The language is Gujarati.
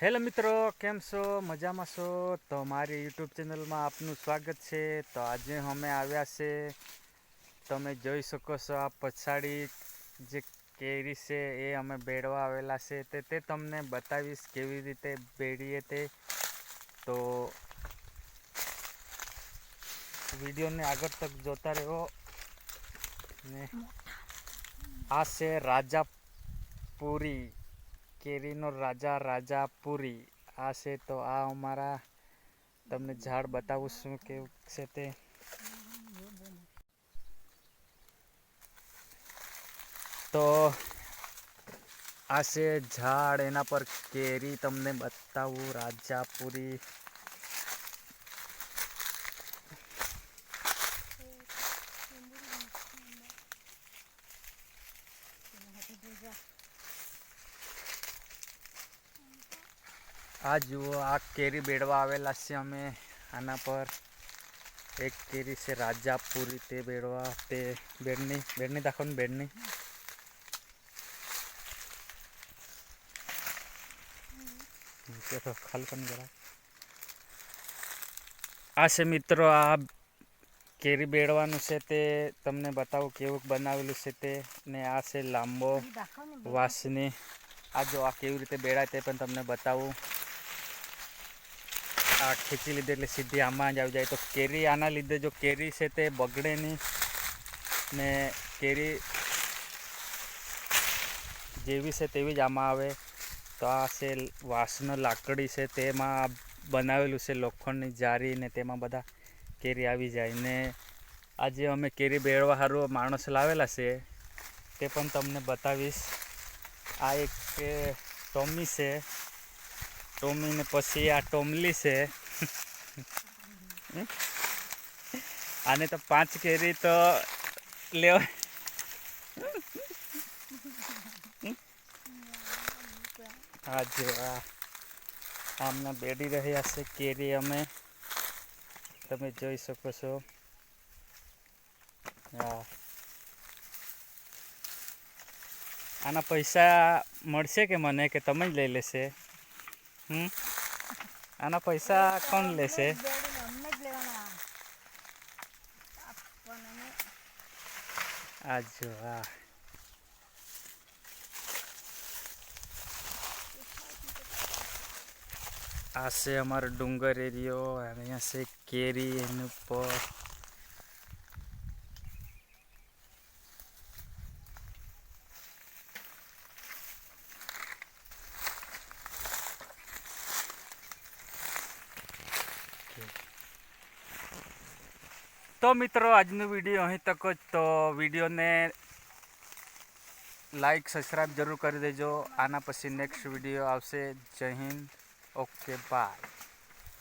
હેલો મિત્રો, કેમ છો? મજામાં છો? તો મારી યુટ્યુબ ચેનલમાં આપનું સ્વાગત છે. તો આજે અમે આવ્યા છે. તમે જોઈ શકો છો આ પછાડી જે કેરી છે એ અમે બેડવા આવેલા છે. તે તે તમને બતાવીશ કેવી રીતે બેડીએ તે. તો વિડીયોને આગળ તક જોતા રહેવો. ને આ છે રાજાપુરી. કેરીનો રાજા રાજાપુરી. આ છે તો આ અમારા તમને ઝાડ બતાવું છું કેવું છે તે. તો આ છે ઝાડ, એના પર કેરી તમને બતાવું, રાજાપુરી. આ જુઓ આ કેરી બેડવા આવેલા છે અમે. આના પર એક કેરી છે રાજાપુરી તે બેડવા તે બેડની બેડની દાખવો ને બેડની. ખાલી પણ જરા. આ છે મિત્રો આ કેરી બેડવાનું છે તે. તમને બતાવું કેવું બનાવેલું છે તે. ને આ છે લાંબો વાસની. આ જો આ કેવી રીતે બેડાય તે પણ તમને બતાવું. આ ખેંચી લીધે એટલે સીધી આમાં જ આવી જાય. તો કેરી આના લીધે જો કેરી છે તે બગડે નહીં ને કેરી જેવી છે તેવી જ આમાં આવે. તો આ છે વાસનો લાકડી છે તેમાં બનાવેલું છે લોખંડની જારી ને તેમાં બધા કેરી આવી જાય. ને આજે અમે કેરી બેળવા સારું માણસ લાવેલા છે તે પણ તમને બતાવીશ. આ એક ટોમી છે. ટોમી ને પછી આ ટોમલી છે. આને તો પાંચ કેરી તો લેવા હા જેવા આમના બેડી રહ્યા છે કેરી અમે. તમે જોઈ શકો છો. હા. આના પૈસા મળશે કે મને કે તમે જ લઈ લેશે? આના પૈસા કોણ લેશે? આ જો, આ. આ છે અમારો ડુંગર એરિયો અહીંયા છે કેરી એની ઉપર. તો મિત્રો, આજનો વીડિયો અહીં તક જ. તો વિડીયોને લાઈક સબસ્ક્રાઈબ જરૂર કરી દેજો. આના પછી નેક્સ્ટ વીડિયો આવશે. જય હિન્દ. Okay bye